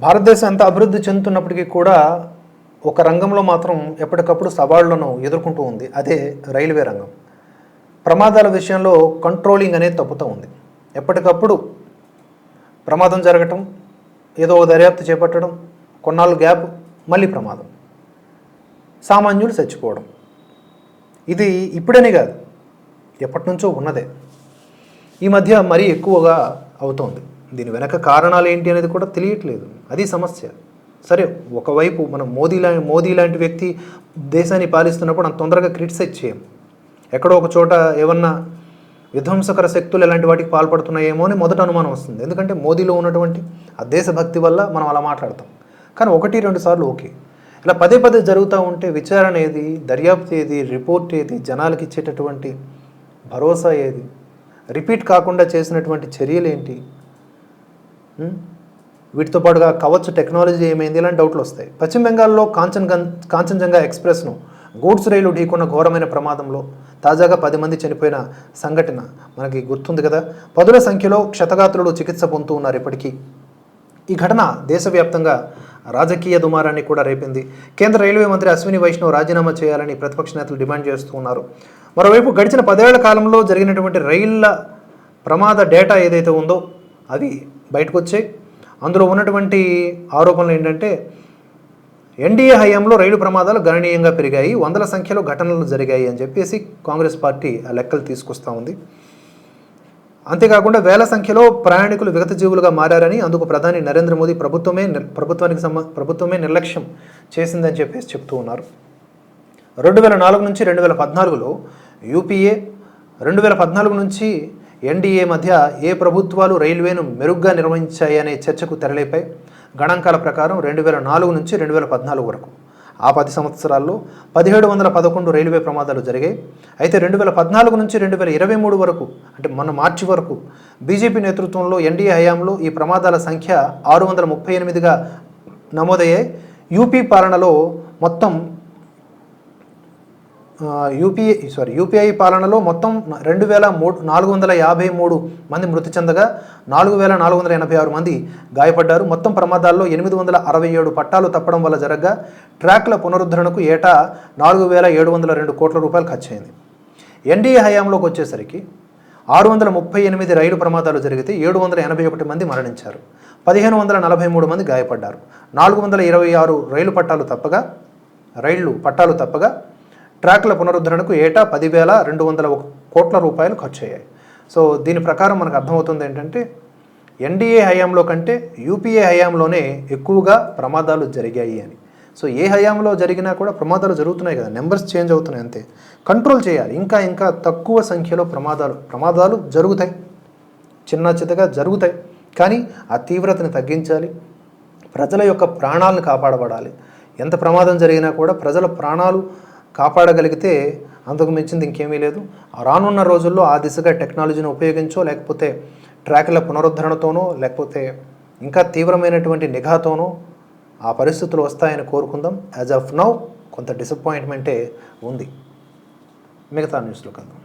భారతదేశం ఎంత అభివృద్ధి చెందుతున్నప్పటికీ కూడా ఒక రంగంలో మాత్రం ఎప్పటికప్పుడు సవాళ్ళను ఎదుర్కొంటూ ఉంది. అదే రైల్వే రంగం. ప్రమాదాల విషయంలో కంట్రోలింగ్ అనేది తప్పుతూ ఉంది. ఎప్పటికప్పుడు ప్రమాదం జరగటం ఏదో దర్యాప్తు చేపట్టడం కొన్నాళ్ళు గ్యాప్ మళ్ళీ ప్రమాదం. సామాన్యులు చచ్చిపోవడం. ఇది ఇప్పుడనే కాదు ఎప్పటి నుంచో ఉన్నదే. ఈ మధ్య మరీ ఎక్కువగా అవుతోంది. దీని వెనక కారణాలు ఏంటి అనేది కూడా తెలియట్లేదు. అది సమస్య. సరే ఒకవైపు మనం మోదీ లా మోదీ లాంటి వ్యక్తి దేశాన్ని పాలిస్తున్నప్పుడు అంత తొందరగా క్రిటిసైజ్ చేయం. ఎక్కడో ఒక చోట ఏమన్నా విధ్వంసకర శక్తులు ఎలాంటి వాటికి పాల్పడుతున్నాయేమో అని మొదట అనుమానం వస్తుంది. ఎందుకంటే మోదీలో ఉన్నటువంటి ఆ దేశభక్తి వల్ల మనం అలా మాట్లాడతాం. కానీ ఒకటి రెండు సార్లు ఓకే. ఇలా పదే పదే జరుగుతూ ఉంటే విచారణ ఏది దర్యాప్తు ఏది రిపోర్ట్ ఏది జనాలకి ఇచ్చేటటువంటి భరోసా ఏది రిపీట్ కాకుండా చేసినటువంటి చర్యలు ఏంటి? Hmm? వీటితో పాటుగా కవచ్ టెక్నాలజీ ఏమైంది ఇలాంటి డౌట్లు వస్తాయి. పశ్చిమ బెంగాల్లో కాంచన్ కాంచన్జంగా ఎక్స్ప్రెస్ను గూడ్స్ రైలు ఢీకొన్న ఘోరమైన ప్రమాదంలో తాజాగా పది మంది చనిపోయిన సంఘటన మనకి గుర్తుంది కదా? పదుల సంఖ్యలో క్షతగాత్రులు చికిత్స పొందుతూ ఉన్నారు ఇప్పటికీ. ఈ ఘటన దేశవ్యాప్తంగా రాజకీయ దుమారాన్ని కూడా రేపింది. కేంద్ర రైల్వే మంత్రి అశ్విని వైష్ణవ్ రాజీనామా చేయాలని ప్రతిపక్ష నేతలు డిమాండ్ చేస్తూ ఉన్నారు. మరోవైపు గడిచిన పదేళ్ళ కాలంలో జరిగినటువంటి రైళ్ళ ప్రమాద డేటా ఏదైతే ఉందో అది బయటకు వచ్చాయి అందులో ఉన్నటువంటి ఆరోపణలు ఏంటంటే ఎన్డీఏ హయాంలో రైలు ప్రమాదాలు గణనీయంగా పెరిగాయి. వందల సంఖ్యలో ఘటనలు జరిగాయి అని చెప్పేసి కాంగ్రెస్ పార్టీ ఆ లెక్కలు తీసుకొస్తా ఉంది. అంతేకాకుండా వేల సంఖ్యలో ప్రయాణికులు విగత జీవులుగా మారారని అందుకు ప్రధాని నరేంద్ర మోదీ ప్రభుత్వమే ప్రభుత్వానికి సంబ ప్రభుత్వమే నిర్లక్ష్యం చేసిందని చెప్పేసి చెప్తూ ఉన్నారు. రెండు వేల నాలుగు నుంచి రెండు వేల పద్నాలుగులో యూపీఏ రెండు వేల పద్నాలుగు నుంచి ఎన్డీఏ మధ్య ఏ ప్రభుత్వాలు రైల్వేను మెరుగ్గా నిర్వహించాయనే చర్చకు తెరలేపై గణాంకాల ప్రకారం రెండు వేల నాలుగు నుంచి రెండు వేల పద్నాలుగు వరకు. ఆ పది సంవత్సరాల్లో పదిహేడు వందల పదకొండు రైల్వే ప్రమాదాలు జరిగాయి. అయితే రెండు వేల పద్నాలుగు నుంచి రెండు వేల ఇరవై మూడు వరకు అంటే మొన్న మార్చి వరకు బీజేపీ నేతృత్వంలో ఎన్డీఏ హయాంలో ఈ ప్రమాదాల సంఖ్య ఆరు వందల ముప్పై ఎనిమిదిగా నమోదయ్యాయి. యూపీ పాలనలో మొత్తం యూపీఏ సారీ యూపీఐ పాలనలో మొత్తం రెండు వేల మూడు నాలుగు వందల యాభై మూడు మంది మృతి చెందగా నాలుగు వేల నాలుగు వందల ఎనభై ఆరు మంది గాయపడ్డారు. మొత్తం ప్రమాదాల్లో ఎనిమిది వందల అరవై ఏడు పట్టాలు తప్పడం వల్ల జరగగా ట్రాక్ల పునరుద్ధరణకు ఏటా నాలుగు వేల ఏడు వందల రెండు కోట్ల రూపాయలు ఖర్చయింది. ఎన్డీఏ హయాంలోకి వచ్చేసరికి ఆరు వందల ముప్పై ఎనిమిది రైలు ప్రమాదాలు జరిగితే ఏడు వందల ఎనభై ఒకటి మంది మరణించారు. పదిహేను వందల నలభై మూడు మంది గాయపడ్డారు. నాలుగు వందల ఇరవై ఆరు రైలు పట్టాలు తప్పగా రైళ్ళు పట్టాలు తప్పగా ట్రాక్ల పునరుద్ధరణకు ఏటా పదివేల రెండు వందల ఒక కోట్ల రూపాయలు ఖర్చు అయ్యాయి సో దీని ప్రకారం మనకు అర్థమవుతుంది ఏంటంటే ఎన్డీఏ హయాంలో కంటే యూపీఏ హయాంలోనే ఎక్కువగా ప్రమాదాలు జరిగాయి అని. సో ఏ హయాంలో జరిగినా కూడా ప్రమాదాలు జరుగుతున్నాయి కదా నెంబర్స్ చేంజ్ అవుతున్నాయి అంతే. కంట్రోల్ చేయాలి. ఇంకా ఇంకా తక్కువ సంఖ్యలో ప్రమాదాలు ప్రమాదాలు జరుగుతాయి. చిన్న చిన్నగా జరుగుతాయి. కానీ ఆ తీవ్రతను తగ్గించాలి. ప్రజల యొక్క ప్రాణాలను కాపాడబడాలి. ఎంత ప్రమాదం జరిగినా కూడా ప్రజల ప్రాణాలు కాపాడగలిగితే అంతకు మించింది ఇంకేమీ లేదు. రానున్న రోజుల్లో ఆ దిశగా టెక్నాలజీని ఉపయోగించో లేకపోతే ట్రాక్ల పునరుద్ధరణతోనో లేకపోతే ఇంకా తీవ్రమైనటువంటి నిఘాతోనో ఆ పరిస్థితులు వస్తాయని కోరుకుందాం. యాజ్ ఆఫ్ నౌ కొంత డిసప్పాయింట్మెంటే ఉంది. మిగతా న్యూస్లో కలుద్దాం.